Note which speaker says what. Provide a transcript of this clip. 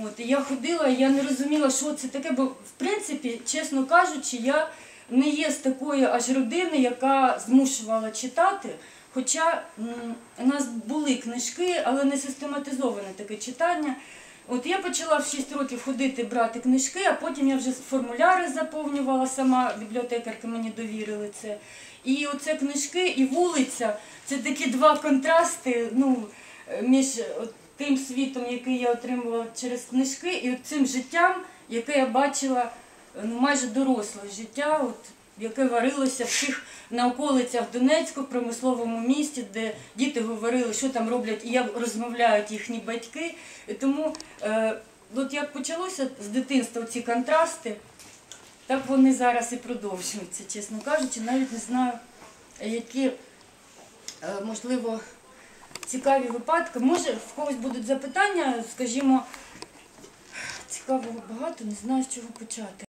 Speaker 1: От, я ходила, я не розуміла, що це таке, бо в принципі, чесно кажучи, я не є з такої аж родини, яка змушувала читати. Хоча у нас були книжки, але не систематизоване таке читання. От я почала в 6 років ходити брати книжки, а потім я вже формуляри заповнювала сама, бібліотекарки мені довірили це. І оце книжки і вулиця це такі два контрасти ну, між тим світом, який я отримувала через книжки, і цим життям, яке я бачила ну, майже доросле життя, от, яке варилося в тих на околицях Донецьку, промисловому місті, де діти говорили, що там роблять і як розмовляють їхні батьки. І тому, е, от як почалося з дитинства ці контрасти, так вони зараз і продовжуються, чесно кажучи, навіть не знаю, які, е, можливо, цікаві випадки. Може, в когось будуть запитання, скажімо, цікавого багато, не знаю, з чого почати.